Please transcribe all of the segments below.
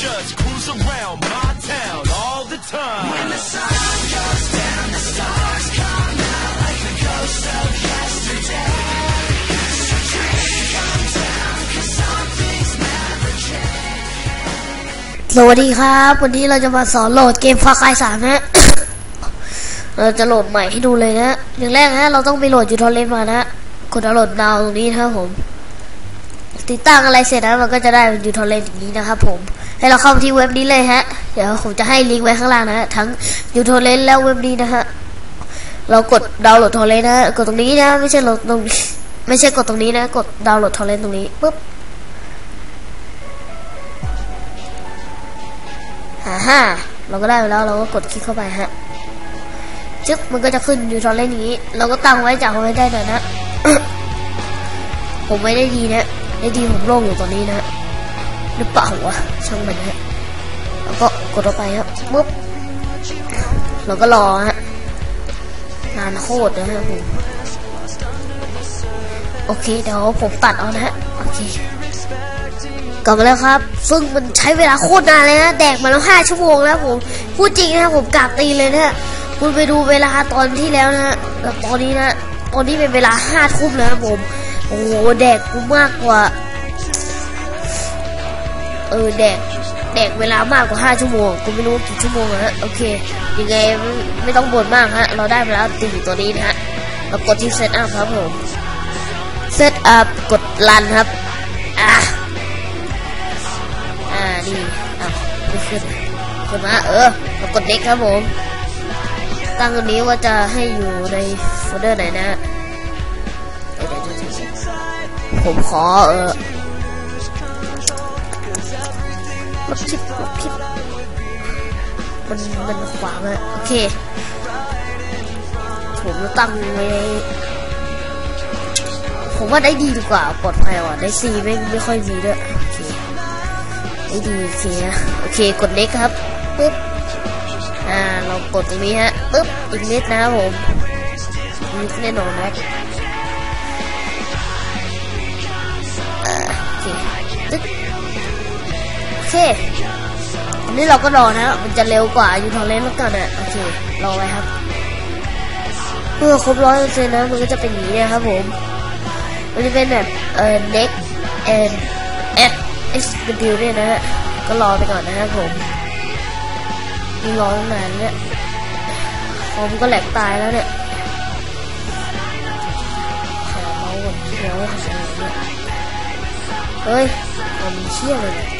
just cruise around my town all the time. When the sun goes down, the stars come out like the ghosts of yesterday. สวัสดีครับ วันนี้เราจะมาสอนโหลดเกมฟาคายสามนะ เราจะโหลดใหม่ให้ดูเลยนะ อย่างแรกนะ เราต้องไปโหลดยูทอลเลนมานะ กดโหลดดาวตรงนี้นะครับผมติดตั้งอะไรเสร็จนะมันก็จะได้อยู่ทอเลนอย่างนี้นะครับผม ให้เราเข้าที่เว็บนี้เลยฮะ เดี๋ยวผมจะให้ลิงก์ไว้ข้างล่างนะฮะ ทั้งยูทอร์เรนแล้วเว็บนี้นะฮะ เรากดดาวน์โหลดทอเรนนะ กดตรงนี้นะ ไม่ใช่โหลดตรงไม่ใช่กดตรงนี้นะ กดดาวน์โหลดทอเรนตรงนี้ปุ๊บฮ่าฮ่าเราก็ได้ไปแล้วเราก็กดคลิกเข้าไปฮะจึ๊บมันก็จะขึ้นอยู่ตอนเล่นนี้ เราก็ตั้งไว้จากไว้ได้หน่อยนะ ผมไม่ได้ดีนะ ได้ดีผมโล่งอยู่ตอนนี้นะ หรือเปล่าวะช่างมันฮะแล้วก็กดเข้าไปครับปุ๊บเราก็รอฮะนานโคตรนะฮะผมโอเคเดี๋ยวผมตัดเอานะฮะโอเคกลับมาแล้วครับ ซึ่งมันใช้เวลาโคตรนานเลยนะแดกมาแล้วห้าชั่วโมงแล้วผมพูดจริงนะผมกราบตีเลยนะคุณไปดูเวลาตอนที่แล้วนะกับตอนนี้นะตอนนี้เป็นเวลาห้าทุ่มแล้วนะผม โอ้โหแดกกูมากกว่า เออแดกแดกเวลามากกว่าห้าชั่วโมงกูไม่รู้กี่ชั่วโมงนะฮะโอเคยังไงไม่ต้องบ่นมากฮะ เราได้มาแล้วตีตัวนี้นะฮะเรากดที่เซตอัพครับผมเซตอัพกดรันครับอะอ่านี่อะไม่ขึ้นขึ้นมาเออมากดเด็กครับผม ตั้งอันนี้ว่าจะให้อยู่ในโฟลเดอร์ไหนนะเดี๋ยวเดี๋ยวเดี๋ยวเดี๋ยวผมขอเออ ลบผิดลบผิดมันมันขวางอะโอเค ผมจะตั้งไว้ผมว่าได้ดีดีกว่าปลอดภัยกว่าได้ซีไม่ไม่ค่อยมีด้วยโอเคไม่ดีโอเคนะโอเคกดเล็กครับปุ๊บอ่าเรากดตรงนี้ฮะปุ๊บอีกนิดนะครับผมนิดแน่นอนนะอ่าโอเคตึ๊ดโอ เคอันนี้เราก็รอนะ มันจะเร็วกว่ายูทอร์เรนแล้วกันอะโอเค รอไว้ครับเมื่อครบร้อยเปอร์เซ็นต์นะ มันก็จะเป็นอย่างนี้นะครับผม มันจะเป็นแบบเอ่อ next and add S W เนี่ยนะฮะ ก็รอไปก่อนนะครับผมมีรอตั้งนานเนี่ยคอมก็แหลกตายแล้วเนี่ยหาเมาส์ก่อนเดี๋ยวหาอะไรเนี่ยเฮ้ยมันเชี่ยเลย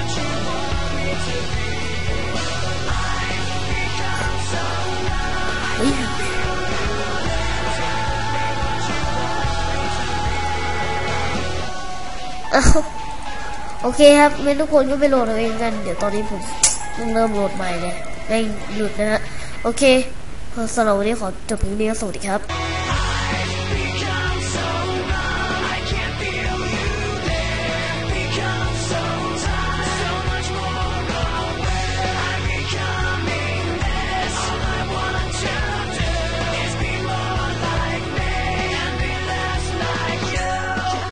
โอเคครับเม่ทุกคนก็ไปโหลดเอาเองกัน เดี๋ยวตอนนี้ผมต้องเริ่มโหลดใหม่เลยไม่หยุดนะฮะ โอเคสำหรับวันนี้ขอจบเพียงนี้สวัสดีครับ